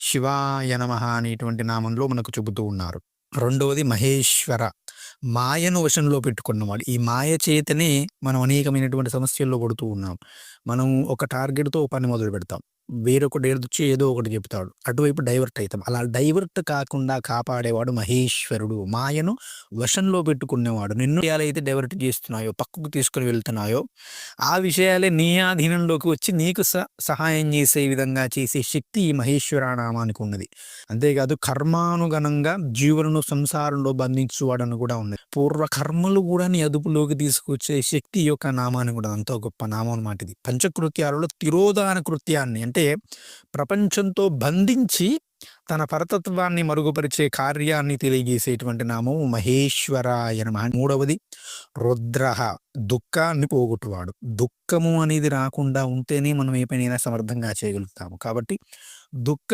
శివాయ నమ అనేటువంటి నామంలో మనకు చెబుతూ ఉన్నారు. రెండవది మహేశ్వర. మాయను వశంలో పెట్టుకున్నవాడు. ఈ మాయ చేతనే మనం అనేకమైనటువంటి సమస్యల్లో పడుతూ ఉన్నాం. మనం ఒక టార్గెట్‌తో పని మొదలు పెడతాం వేరొకటి ఏదొచ్చి ఏదో ఒకటి చెప్తాడు. అటువైపు డైవర్ట్ అవుతాం అలా డైవర్ట్ కాకుండా కాపాడేవాడు మహేశ్వరుడు. మాయను వశంలో పెట్టుకునేవాడు. నిన్ను విషయాలైతే డైవర్ట్ చేస్తున్నాయో, పక్కకు తీసుకొని వెళ్తున్నాయో, ఆ విషయాలే నీ ఆధీనంలోకి వచ్చి నీకు స సహాయం చేసే విధంగా చేసే శక్తి ఈ మహేశ్వర నామానికి ఉన్నది. అంతేకాదు కర్మానుగణంగా జీవులను సంసారంలో బంధించువాడని కూడా ఉన్నది. పూర్వ కర్మలు కూడా నీ అదుపులోకి తీసుకొచ్చే శక్తి యొక్క నామాన్ని కూడా అంత గొప్ప నామం అన్నమాట ఇది. పంచకృత్యాలలో తిరోధాన కృత్యాన్ని అంటే అంటే ప్రపంచంతో బంధించి తన పరతత్వాన్ని మరుగుపరిచే కార్యాన్ని తెలియజేసేటువంటి నామం మహేశ్వరాయ నమ మూడవది రుద్ర దుఃఖాన్ని పోగొట్టువాడు. దుఃఖము అనేది రాకుండా ఉంటేనే మనం ఏ పనైనా సమర్థంగా చేయగలుగుతాము. కాబట్టి దుఃఖ